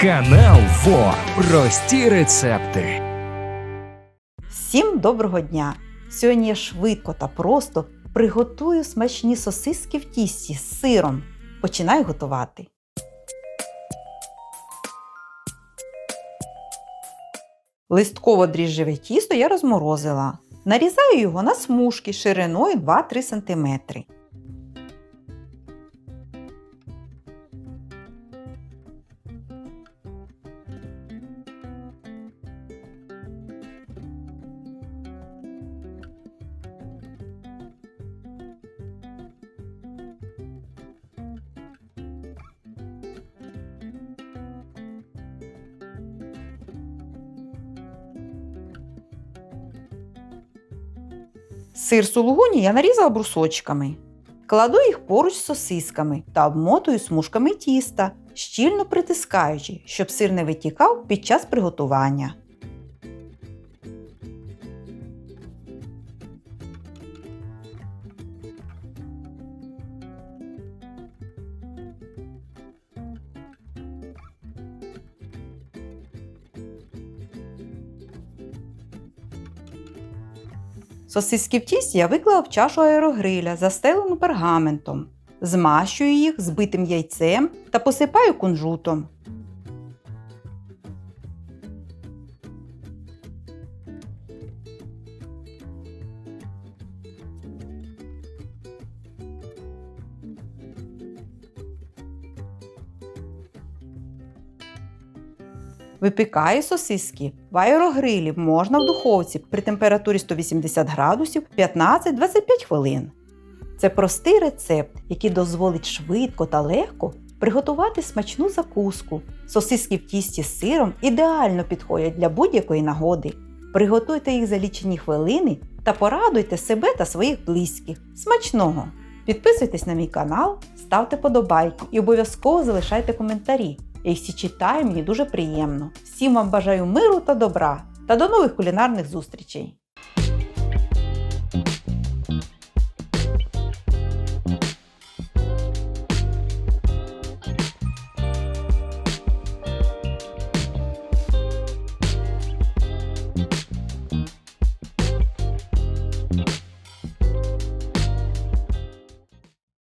Канал ФО. Прості рецепти. Всім доброго дня! Сьогодні я швидко та просто приготую смачні сосиски в тісті з сиром. Починаю готувати. Листково дріжджеве тісто я розморозила. Нарізаю його на смужки шириною 2-3 см. Сир сулугуні я нарізала брусочками. Кладу їх поруч з сосисками та обмотую смужками тіста, щільно притискаючи, щоб сир не витікав під час приготування. Сосиски в тісті я виклала в чашу аерогриля, застелену пергаментом. Змащую їх збитим яйцем та посипаю кунжутом. Випікаю сосиски в аерогрилі можна в духовці при температурі 180 градусів 15-25 хвилин. Це простий рецепт, який дозволить швидко та легко приготувати смачну закуску. Сосиски в тісті з сиром ідеально підходять для будь-якої нагоди. Приготуйте їх за лічені хвилини та порадуйте себе та своїх близьких. Смачного! Підписуйтесь на мій канал, ставте подобайку і обов'язково залишайте коментарі. Я їх всі читаю, мені дуже приємно. Всім вам бажаю миру та добра та до нових кулінарних зустрічей!